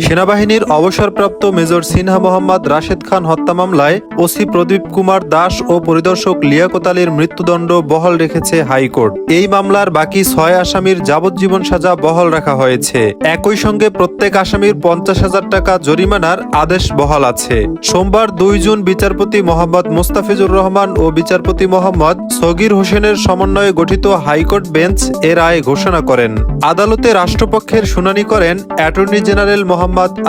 সেনাবাহিনীর অবসরপ্রাপ্ত মেজর সিনহা মোহাম্মদ রাশেদ খান হত্যা মামলায় ওসি প্রদীপ কুমার দাস ও পরিদর্শক লিয়াকত আলীর মৃত্যুদণ্ড বহাল রেখেছে হাইকোর্ট। এই মামলার বাকি ছয় আসামির যাবজ্জীবন সাজা বহাল রাখা হয়েছে। একই সঙ্গে প্রত্যেক আসামির পঞ্চাশ হাজার টাকা জরিমানার আদেশ বহাল আছে। সোমবার দুই জুন বিচারপতি মোহাম্মদ মোস্তাফিজুর রহমান ও বিচারপতি মোহাম্মদ সগির হোসেনের সমন্বয়ে গঠিত হাইকোর্ট বেঞ্চ এর রায় ঘোষণা করেন। আদালতে রাষ্ট্রপক্ষের শুনানি করেন attorney general Mohammad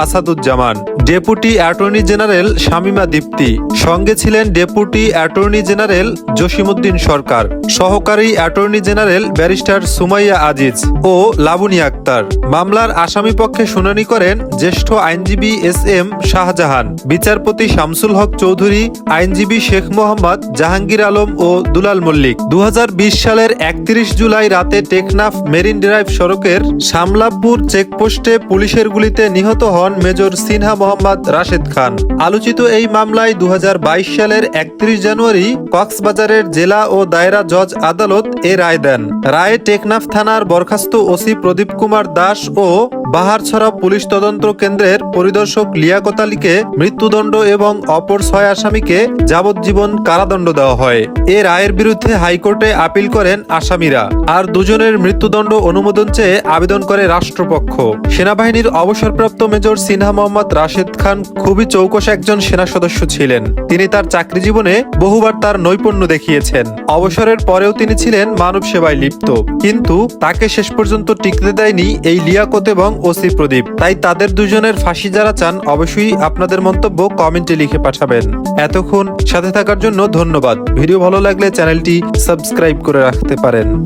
Asaduzzaman. Deputy attorney general Shamima Dipti. সঙ্গে ছিলেন deputy attorney general Jasimuddin Sarkar. সহকারী attorney general barrister Sumaiya Aziz ও লাবণী আক্তার। মামলার আসামি পক্ষে শুনানি করেন জ্যেষ্ঠ আইনজীবী এস এম শাহজাহান। বিচারপতি শামসুল হক চৌধুরী, আইনজীবী শেখ মোহাম্মদ, জাহাঙ্গীর আলম ও দুলাল মল্লিক। দু হাজার বিশ সালের একত্রিশ জুলাই রাতে টেকনাফ মেরিন ড্রাইভ সড়কের শামলাপুর চেকপোস্টে পুলিশের গুলিতে নিহত হন মেজর সিনহা মোহাম্মদ রাশেদ খান। আলোচিত এই মামলায় দু হাজার বাইশ সালের একত্রিশ জানুয়ারি কক্সবাজারের জেলা ও দায়রা জজ আদালত এ রায় দেন। রায়ে টেকনাফ থানার বরখাস্ত ওসি প্রদীপ কুমার দাস ও বাহারছড়া পুলিশ তদন্ত কেন্দ্রের পরিদর্শক লিয়াকত আলীকে মৃত্যুদণ্ড এবং অপর ছয় আসামিকে যাবজ্জীবন কারাদণ্ড দেওয়া হয়। এ রায়ের বিরুদ্ধে হাইকোর্টে আপিল করেন আসামিরা। আর দুজনের মৃত্যুদণ্ড অনুমোদন চেয়ে আবেদন করে রাষ্ট্রপক্ষ। সেনাবাহিনীর অবসরপ্রাপ্ত মেজর সিনহা মোহাম্মদ রাশেদ খান খুবই চৌকস একজন সেনা সদস্য ছিলেন। তিনি তার চাকরি জীবনে বহুবার তার নৈপুণ্য দেখিয়েছেন। অবসরের পরেও তিনি ছিলেন মানব সেবায় লিপ্ত। কিন্তু তাকে শেষ পর্যন্ত টিকতে দেয়নি এই লিয়াকত এবং ওসি প্রদীপ। তাই তাদের দুজনের ফাঁসি যারা চান, অবশ্যই আপনাদের মন্তব্য কমেন্টে লিখে পাঠাবেন। এতক্ষণ সাথে থাকার জন্য ধন্যবাদ। ভিডিও ভালো লাগলে চ্যানেলটি সাবস্ক্রাইব করে রাখতে পারেন।